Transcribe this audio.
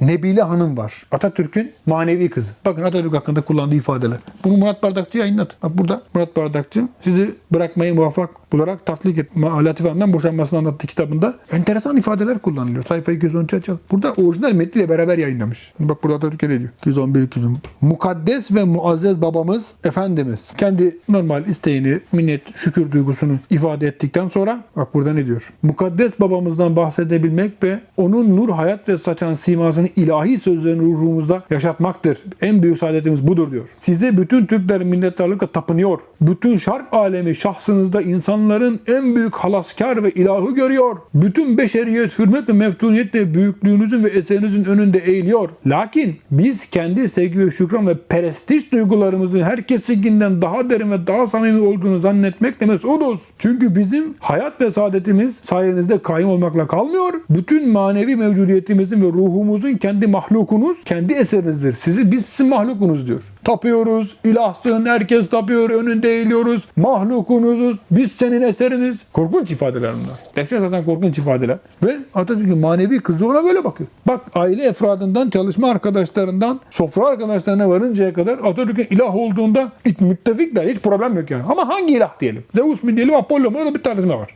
Nebile Hanım var. Atatürk'ün manevi kızı. Bakın Atatürk hakkında kullandığı ifadeler. Bunu Murat Bardakçı yayınladı. Bak burada Murat Bardakçı sizi bırakmayı muvaffak bularak tatlik etme Latife Hanım'dan boşanmasını anlattığı kitabında enteresan ifadeler kullanılıyor. Sayfa 213 açalım. Burada orijinal metniyle beraber yayınlamış. Bak burada Atatürk ne diyor? 211 210. Mukaddes ve muazzez babamız Efendimiz kendi normal isteğini, minnet, şükür duygusunu ifade ettikten sonra bak burada ne diyor? Mukaddes babamızdan bahsedebilmek ve onun nur hayat ve saçan simasını ilahi sözlerini ruhumuzda yaşatmaktır. En büyük saadetimiz budur diyor. Size bütün Türkler minnettarlıkla tapınıyor. Bütün şark alemi şahsınızda insanların en büyük halaskar ve ilahı görüyor. Bütün beşeriyet hürmet ve meftuniyetle büyüklüğünüzün ve eserinizin önünde eğiliyor. Lakin biz kendi sevgi ve şükran ve perestiş duygularımızın herkesinkinden daha derin ve daha samimi olduğunu zannetmekle mesuluz. Çünkü bizim hayat ve saadetimiz sayenizde kaim olmakla kalmıyor. Bütün manevi mevcudiyetimizin ve ruhumuzun kendi mahlukunuz, kendi eserinizdir. Sizi biz sizin mahlukunuz diyor. Tapıyoruz, ilahsın, herkes tapıyor, önünde eğiliyoruz. Mahlukunuzuz, biz senin eseriniz. Korkunç ifadeler bunlar. Dehşet atan korkunç ifadeler. Ve Atatürk'ün manevi kızı ona böyle bakıyor. Bak aile efradından, çalışma arkadaşlarından, sofra arkadaşlarına varıncaya kadar Atatürk'ün ilah olduğunda hiç müttefikler, hiç problem yok yani. Ama hangi ilah diyelim? Zeus mu diyelim, Apollo mu? Öyle bir tartışma var.